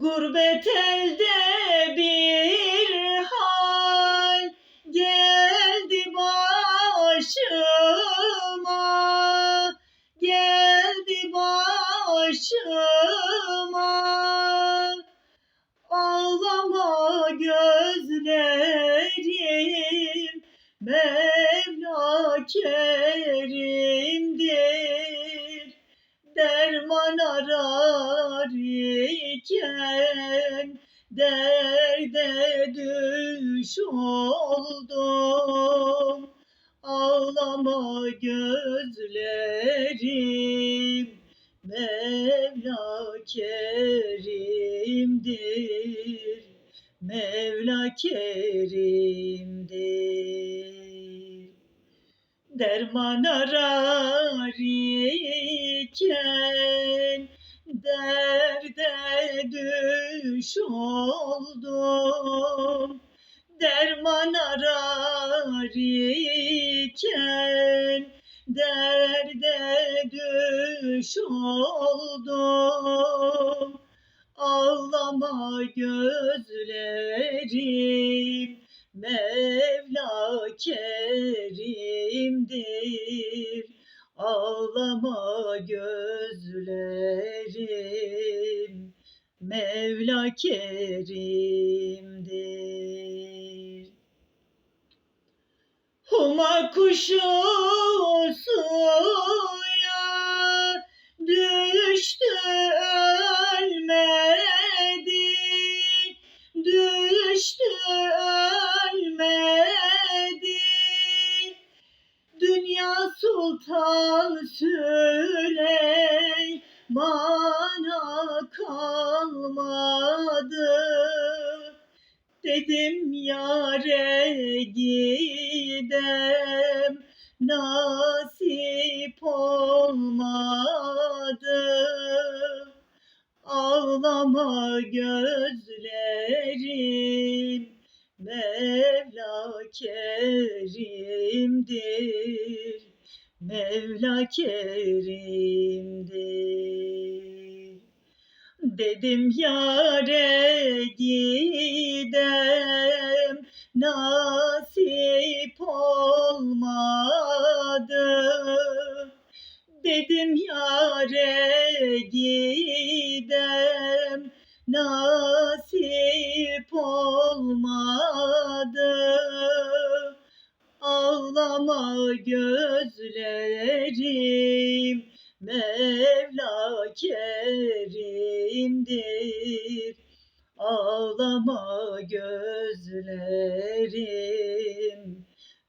Gurbet elde bir hal. Geldi başıma. Geldi başıma. Ağlama gözlerim Mevla derde düş oldum. Ağlama gözlerim Mevla kerimdir. Mevla kerimdir. Derman arar iken düş oldum derman arar iken derde düş oldum ağlama gözlerim Mevla kerimdir kerimdir Huma kuşu suya düştü ölmedi. Düştü ölmedi. Dünya Sultan Süleyman'a kerimdir Mevla kerimdir. Dedim yare gidem nasip olmadı. Dedim yare gidem nasip olmadı gözlerim Mevla kerimdir. Ağlama gözlerim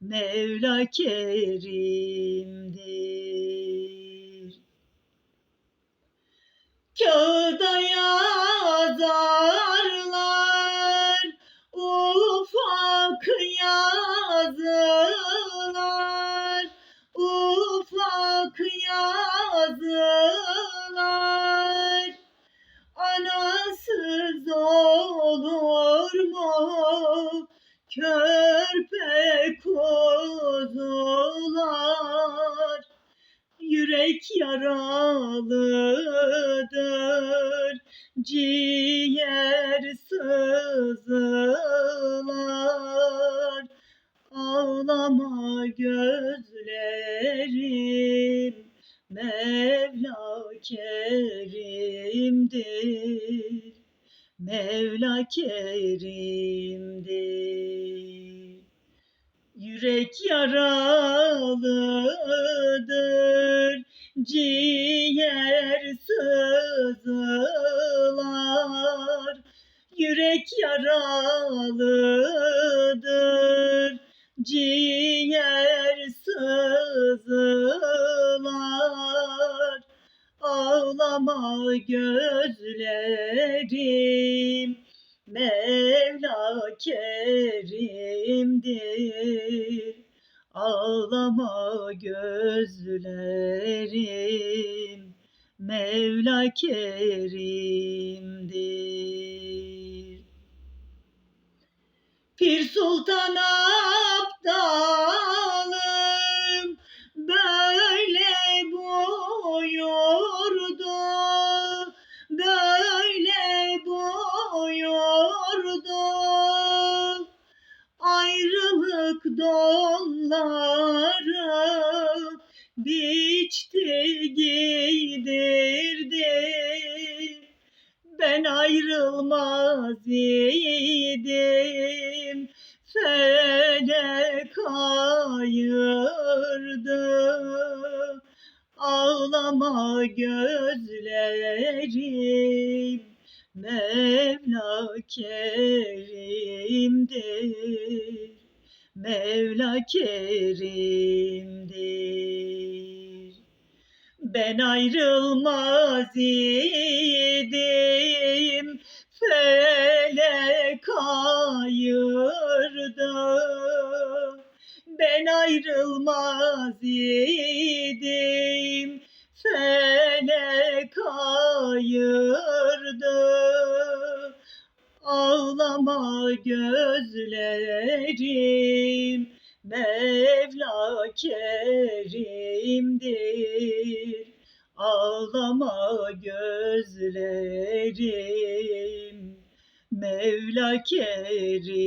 Mevla kerimdir körpe kuzular Yürek yaralıdır, ciğer sızılar. Ağlama gözlerim, Mevla kerimdir. Mevla kerimdir. Yürek yaralıdır, ciğer sızılar. Yürek yaralıdır, ciğer sızılar. Ağlama gözlerim, Mevla kerimdir. Ağlama gözlerim Mevla kerimdir. Pir Sultan ayrılmaz idim felek ayırdı ağlama gözlerim Mevla kerimdir. Mevla kerimdir. Ben ayrılmaz idim Felek ayırdı Ben ayrılmaz idim. Felek ayırdı Ağlama gözlerim Mevla kerimdir. Ağlama gözlerim Mevla kerimdir